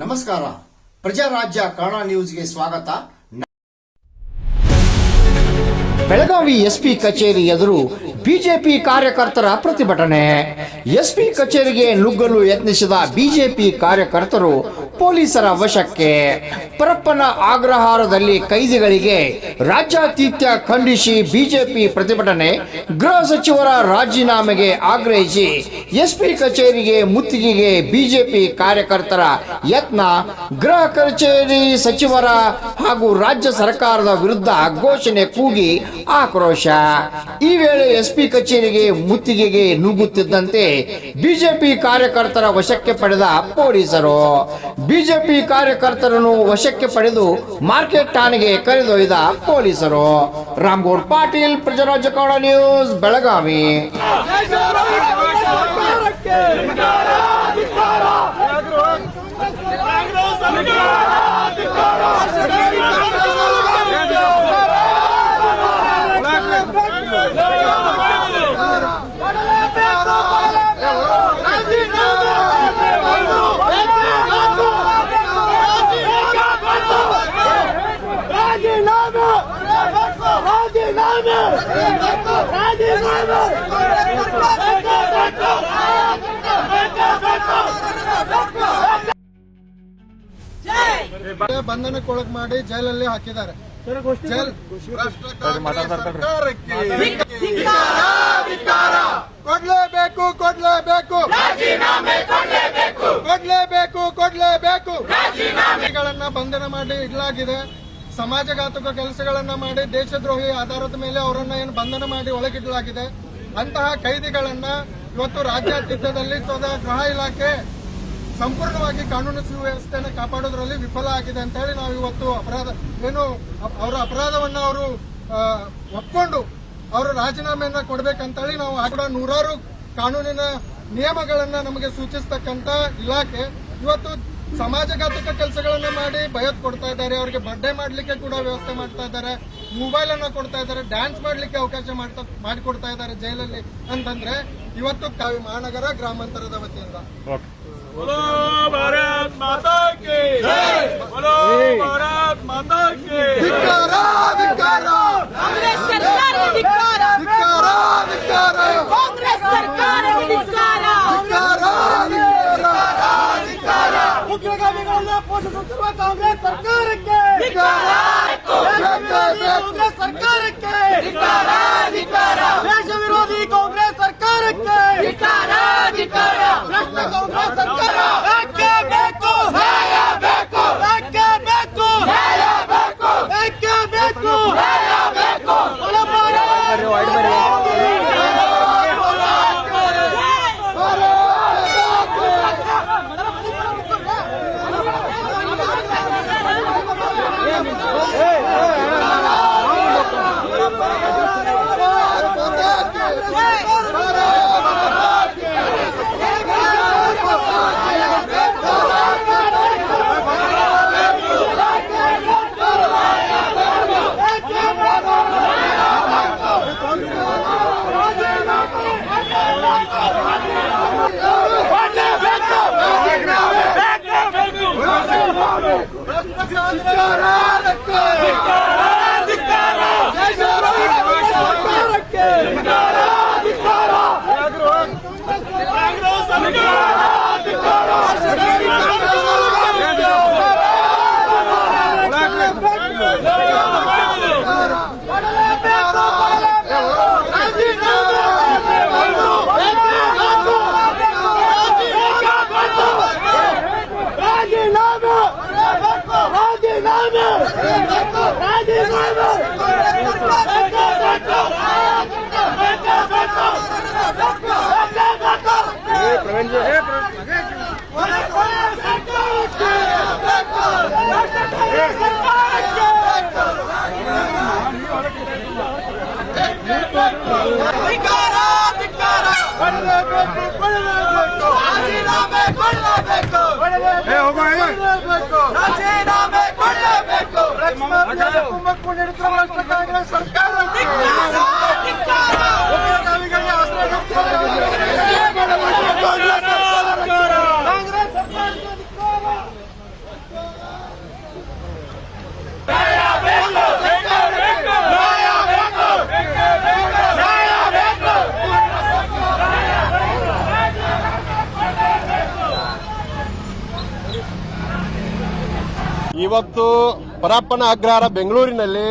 ನಮಸ್ಕಾರ. ಪ್ರಜಾರಾಜ್ಯ ಕನ್ನಡ ನ್ಯೂಸ್ಗೆ ಸ್ವಾಗತ. ಬೆಳಗಾವಿ ಎಸ್ಪಿ ಕಚೇರಿ ಎದುರು ಬಿಜೆಪಿ ಕಾರ್ಯಕರ್ತರ ಪ್ರತಿಭಟನೆ. ಎಸ್ಪಿ ಕಚೇರಿಗೆ ನುಗ್ಗಲು ಯತ್ನಿಸಿದ ಬಿಜೆಪಿ ಕಾರ್ಯಕರ್ತರು ಪೊಲೀಸರ ವಶಕ್ಕೆ. ಪರಪ್ಪನ ಆಗ್ರಹಾರದಲ್ಲಿ ಕೈದಿಗಳಿಗೆ ರಾಜ್ಯಾತಿಥ್ಯ ಖಂಡಿಸಿ ಬಿಜೆಪಿ ಪ್ರತಿಭಟನೆ. ಗೃಹ ಸಚಿವರ ರಾಜೀನಾಮೆಗೆ ಆಗ್ರಹಿಸಿ ಎಸ್ಪಿ ಕಚೇರಿಗೆ ಮುತ್ತಿಗೆಗೆ ಬಿಜೆಪಿ ಕಾರ್ಯಕರ್ತರ ಯತ್ನ. ಗೃಹ ಕಚೇರಿ ಸಚಿವರ ಹಾಗೂ ರಾಜ್ಯ ಸರ್ಕಾರದ ವಿರುದ್ಧ ಘೋಷಣೆ ಕೂಗಿ ಆಕ್ರೋಶ. ಈ ವೇಳೆ ಎಸ್ಪಿ ಕಚೇರಿಗೆ ಮುತ್ತಿಗೆಗೆ ನುಗ್ಗುತ್ತಿದ್ದಂತೆ ಬಿಜೆಪಿ ಕಾರ್ಯಕರ್ತರ ವಶಕ್ಕೆ ಪಡೆದ ಪೊಲೀಸರು. ಬಿಜೆಪಿ ಕಾರ್ಯಕರ್ತರನ್ನು ವಶಕ್ಕೆ ಪಡೆದು ಮಾರ್ಕೆಟ್ ಠಾಣೆಗೆ ಕರೆದೊಯ್ದ ಪೊಲೀಸರು. ರಾಮ್ಗೌಡ್ ಪಾಟೀಲ್, ಪ್ರಜರಾಜ್ಯ ನ್ಯೂಸ್, ಬೆಳಗಾವಿ. ಬಂಧನಕ್ಕೊಳಗ್ ಮಾಡಿ ಜೈಲಲ್ಲಿ ಹಾಕಿದ್ದಾರೆ. ಕೊಡ್ಲೇಬೇಕು ಕೊಡ್ಲೇಬೇಕು. ಕೊಡ್ಲೇಬೇಕು. ಕೊಡ್ಲೇಬೇಕು ಬಂಧನ ಮಾಡಿ ಇಡಲಾಗಿದೆ. ಸಮಾಜಘಾತಕ ಕೆಲಸಗಳನ್ನ ಮಾಡಿ ದೇಶದ್ರೋಹಿ ಆಧಾರದ ಮೇಲೆ ಅವರನ್ನ ಏನು ಬಂಧನ ಮಾಡಿ ಒಳಗಿಡಲಾಗಿದೆ. ಅಂತಹ ಕೈದಿಗಳನ್ನ ಇವತ್ತು ರಾಜ್ಯಾದ್ಯಂತದಲ್ಲಿ ಸ್ವತಃ ಗೃಹ ಇಲಾಖೆ ಸಂಪೂರ್ಣವಾಗಿ ಕಾನೂನು ಸುವ್ಯವಸ್ಥೆಯನ್ನು ಕಾಪಾಡೋದ್ರಲ್ಲಿ ವಿಫಲ ಆಗಿದೆ ಅಂತ ಹೇಳಿ ನಾವು ಇವತ್ತು ಅಪರಾಧ ಏನು ಅವರ ಅಪರಾಧವನ್ನ ಅವರು ಒಪ್ಕೊಂಡು ಅವರು ರಾಜೀನಾಮೆಯನ್ನ ಕೊಡ್ಬೇಕಂತ ಹೇಳಿ ನಾವು ಕೂಡ ನೂರಾರು ಕಾನೂನಿನ ನಿಯಮಗಳನ್ನ ನಮಗೆ ಸೂಚಿಸ್ತಕ್ಕಂತ ಇಲಾಖೆ. ಇವತ್ತು ಸಮಾಜಘಾತಕ ಕೆಲಸಗಳನ್ನ ಮಾಡಿ ಭಯತ್ ಕೊಡ್ತಾ ಇದ್ದಾರೆ ಅವರಿಗೆ ಬರ್ಡೇ ಮಾಡ್ಲಿಕ್ಕೆ ಕೂಡ ವ್ಯವಸ್ಥೆ ಮಾಡ್ತಾ ಇದ್ದಾರೆ ಮೊಬೈಲ್ ಅನ್ನ ಕೊಡ್ತಾ ಇದ್ದಾರೆ ಡ್ಯಾನ್ಸ್ ಮಾಡ್ಲಿಕ್ಕೆ ಅವಕಾಶ ಮಾಡ್ತಾ ಮಾಡಿಕೊಡ್ತಾ ಇದ್ದಾರೆ ಜೈಲಲ್ಲಿ ಅಂತಂದ್ರೆ ಇವತ್ತು ಕಾವಿ ಮಹಾನಗರ ಗ್ರಾಮಾಂತರದ ವತಿಯಿಂದ. ಕಾಂಗ್ರೆಸ್ ಸರ್ಕಾರಕ್ಕೆ! ಕಾಂಗ್ರೆಸ್ ಸರ್ಕಾರಕ್ಕೆ! ರಾಜೀನಾಮೆ ರಾಜೀನಾಮೆ ಕೊಡಲೇಬೇಕು ನೀಡುತ್ತಿರುವ ಕಾಂಗ್ರೆಸ್ ಸರ್ಕಾರ. ಇವತ್ತು ಪರಪ್ಪನ ಅಗ್ರಹಾರ ಬೆಂಗಳೂರಿನಲ್ಲಿ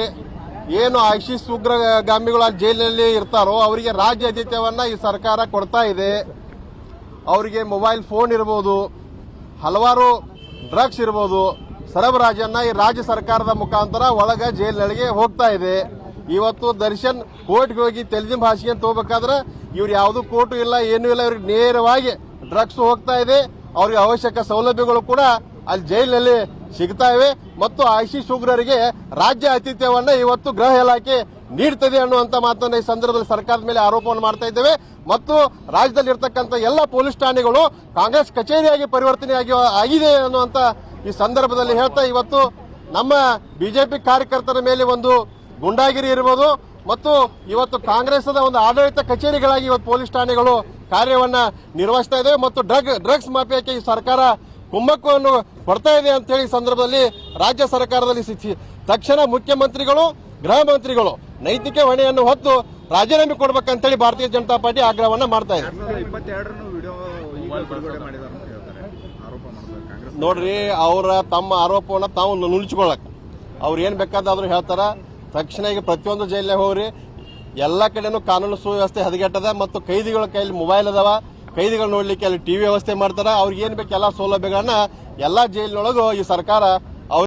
ಏನು ಐಶಿಸ್ ಉಗ್ರಗಾಮಿಗಳು ಜೈಲಿನಲ್ಲಿ ಇರ್ತಾರೋ ಅವರಿಗೆ ರಾಜ್ಯ ಆತಿಥ್ಯವನ್ನ ಈ ಸರ್ಕಾರ ಕೊಡ್ತಾ ಇದೆ. ಅವರಿಗೆ ಮೊಬೈಲ್ ಫೋನ್ ಇರ್ಬೋದು, ಹಲವಾರು ಡ್ರಗ್ಸ್ ಇರ್ಬೋದು, ಸರಬರಾಜನ್ನ ಈ ರಾಜ್ಯ ಸರ್ಕಾರದ ಮುಖಾಂತರ ಒಳಗ ಜೈಲಿನೊಳಗೆ ಹೋಗ್ತಾ ಇದೆ. ಇವತ್ತು ದರ್ಶನ್ ಕೋರ್ಟ್ಗೆ ಹೋಗಿ ತೆಲುಗು ಭಾಷೆಗೆ ತಗೋಬೇಕಾದ್ರೆ ಇವ್ರು ಯಾವುದು ಕೋರ್ಟು ಇಲ್ಲ, ಏನೂ ಇಲ್ಲ, ಇವ್ರಿಗೆ ನೇರವಾಗಿ ಡ್ರಗ್ಸ್ ಹೋಗ್ತಾ ಇದೆ. ಅವ್ರಿಗೆ ಅವಶ್ಯಕ ಸೌಲಭ್ಯಗಳು ಕೂಡ ಅಲ್ಲಿ ಜೈಲಿನಲ್ಲಿ ಸಿಗ್ತಾ ಇವೆ. ಮತ್ತು ಐಸಿಸ್ ಉಗ್ರರಿಗೆ ರಾಜ್ಯ ಆತಿಥ್ಯವನ್ನ ಇವತ್ತು ಗೃಹ ಇಲಾಖೆ ನೀಡ್ತದೆ ಅನ್ನುವಂತ ಮಾತನ್ನ ಈ ಸಂದರ್ಭದಲ್ಲಿ ಸರ್ಕಾರದ ಮೇಲೆ ಆರೋಪವನ್ನು ಮಾಡ್ತಾ ಇದ್ದೇವೆ. ಮತ್ತು ರಾಜ್ಯದಲ್ಲಿ ಇರ್ತಕ್ಕಂಥ ಎಲ್ಲ ಪೊಲೀಸ್ ಠಾಣೆಗಳು ಕಾಂಗ್ರೆಸ್ ಕಚೇರಿಯಾಗಿ ಪರಿವರ್ತನೆಯಾಗಿ ಆಗಿದೆ ಅನ್ನುವಂತ ಈ ಸಂದರ್ಭದಲ್ಲಿ ಹೇಳ್ತಾ ಇವತ್ತು ನಮ್ಮ ಬಿಜೆಪಿ ಕಾರ್ಯಕರ್ತರ ಮೇಲೆ ಒಂದು ಗುಂಡಾಗಿರಿ ಇರ್ಬೋದು. ಮತ್ತು ಇವತ್ತು ಕಾಂಗ್ರೆಸ್ದ ಒಂದು ಆಡಳಿತ ಕಚೇರಿಗಳಾಗಿ ಇವತ್ತು ಪೊಲೀಸ್ ಠಾಣೆಗಳು ಕಾರ್ಯವನ್ನ ನಿರ್ವಹಿಸ್ತಾ ಇದೆ ಮತ್ತು ಡ್ರಗ್, ಡ್ರಗ್ಸ್ ಮಾಫಿಯಾಕ್ಕೆ ಈ ಸರ್ಕಾರ ಕುಮ್ಮಕ್ಕವನ್ನು ಕೊಡ್ತಾ ಇದೆ ಅಂತ ಹೇಳಿ ಸಂದರ್ಭದಲ್ಲಿ ರಾಜ್ಯ ಸರ್ಕಾರದಲ್ಲಿ ತಕ್ಷಣ ಮುಖ್ಯಮಂತ್ರಿಗಳು, ಗೃಹ ಮಂತ್ರಿಗಳು ನೈತಿಕ ಹೊಣೆಯನ್ನು ಹೊತ್ತು ರಾಜೀನಾಮೆ ಕೊಡ್ಬೇಕಂತೇಳಿ ಭಾರತೀಯ ಜನತಾ ಪಾರ್ಟಿ ಆಗ್ರಹವನ್ನ ಮಾಡ್ತಾ ಇದೆ. ನೋಡ್ರಿ, ಅವರ ತಮ್ಮ ಆರೋಪವನ್ನ ತಾವು ನುಣುಚ್ಕೊಳಕ್ ಅವ್ರು ಏನ್ ಬೇಕಾದ್ರೂ ಹೇಳ್ತಾರ. ತಕ್ಷಣ ಈಗ ಪ್ರತಿಯೊಂದು ಜೈಲಿಗೆ ಹೋಗ್ರಿ. ಎಲ್ಲ ಕಡೆನೂ ಕಾನೂನು ಸುವ್ಯವಸ್ಥೆ ಹದಗೆಟ್ಟದ ಮತ್ತು ಕೈದಿಗಳ ಕೈಯಲ್ಲಿ ಮೊಬೈಲ್ ಅದಾವ. ಕೈದಿಗಳು ನೋಡ್ಲಿಕ್ಕೆ ಅಲ್ಲಿ ಟಿವಿ ವ್ಯವಸ್ಥೆ ಮಾಡ್ತಾರೆ. ಅವ್ರಿಗೆ ಏನ್ ಬೇಕು ಎಲ್ಲ ಸೌಲಭ್ಯಗಳನ್ನ ಎಲ್ಲಾ ಜೈಲಿನೊಳಗೂ ಈ ಸರ್ಕಾರ